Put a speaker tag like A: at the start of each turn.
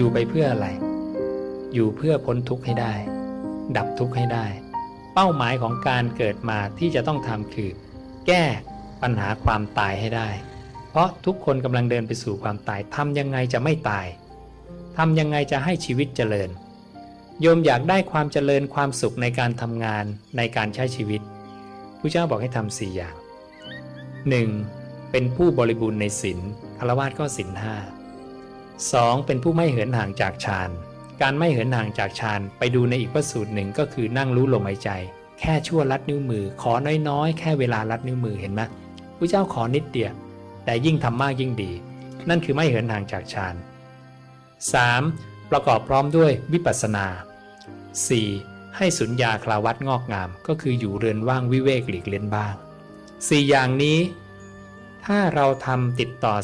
A: อยู่ไปเพื่ออะไร อยู่เพื่อพ้นทุกข์ให้ได้ ดับทุกข์ให้ได้ เป้าหมายของการเกิดมาที่จะต้องทำคือ แก้ปัญหาความตายให้ได้ เพราะทุกคนกำลังเดินไปสู่ความตายทำยังไงจะไม่ตายทำยังไงจะให้ชีวิตเจริญ โยมอยากได้ความเจริญความสุขในการทำงานในการใช้ชีวิตพระเจ้าบอกให้ทำสี่อย่าง 1. เป็นผู้บริบูรณ์ในศีลคารวะก็ศีลห้า 2. เป็นผู้ไม่เหินห่างจากฌานการไม่เหินห่างจากฌานไปดูในอีกพระสูตรหนึ่งก็คือนั่งรู้ลมหายใจ แค่ชั่วลัดนิ้วมือ ขอน้อยๆ แค่เวลาลัดนิ้วมือเห็นไหมพระเจ้าขอนิดเดียวแต่ยิ่งทำมากยิ่งดี นั่นคือไม่เหินห่างจากฌาน 3. ประกอบพร้อมด้วยวิปัสสนา 4. ให้สุญญาคลาวัดงอกงาม ก็คืออยู่เรือนว่างวิเวกหลีกเล่นบ้าง 4 อย่างนี้ ถ้าเราทำติดต่อ